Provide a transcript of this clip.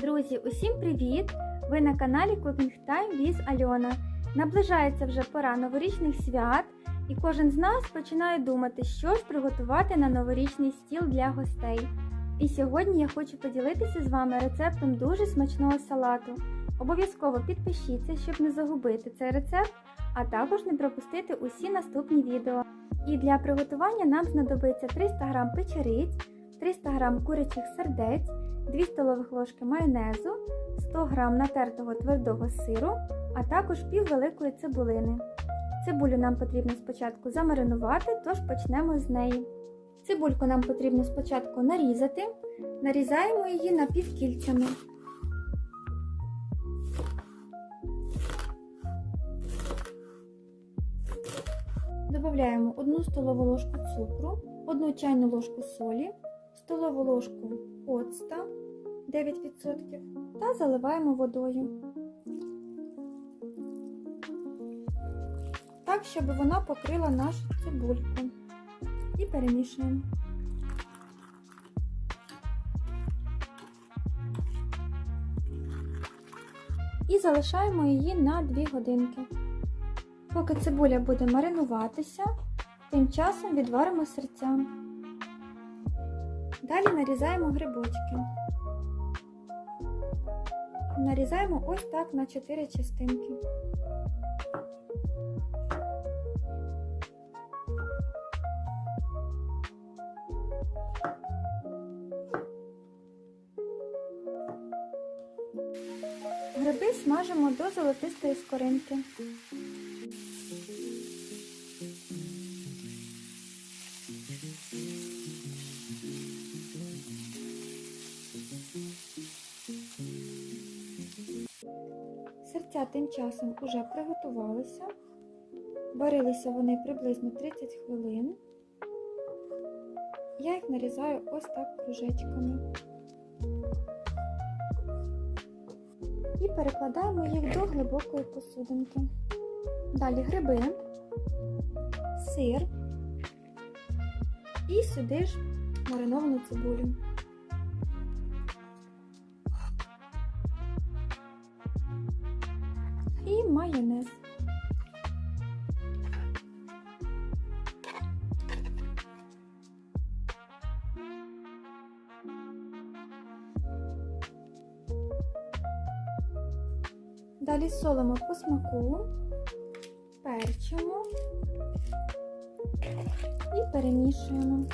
Друзі, усім привіт! Ви на каналі Cooking Time with Альона. Наближається вже пора новорічних свят, і кожен з нас починає думати, що ж приготувати на новорічний стіл для гостей. І сьогодні я хочу поділитися з вами рецептом дуже смачного салату. Обов'язково підпишіться, щоб не загубити цей рецепт, а також не пропустити усі наступні відео. І для приготування нам знадобиться 300 г печериць, 300 г курячих сердець, 2 столових ложки майонезу, 100 г натертого твердого сиру, а також пів великої цибулини. Цибулю нам потрібно спочатку замаринувати, тож почнемо з неї. Цибульку нам потрібно спочатку нарізати, нарізаємо її напівкільцями. Додаємо 1 столову ложку цукру, 1 чайну ложку солі, столову ложку оцта 9% та заливаємо водою. Так, щоб вона покрила нашу цибульку. І перемішуємо. І залишаємо її на 2 годинки. Поки цибуля буде маринуватися, тим часом відваримо серця. Далі нарізаємо грибочки. Нарізаємо ось так на 4 частинки. Гриби смажимо до золотистої скоринки. Серця тим часом уже приготувалися. Варилися вони приблизно 30 хвилин. Я їх нарізаю ось так кружечками. І перекладаємо їх до глибокої посудинки. Далі гриби, сир і сюди ж мариновану цибулю. І майонез. Далі солимо по смаку, перчимо і перемішуємо.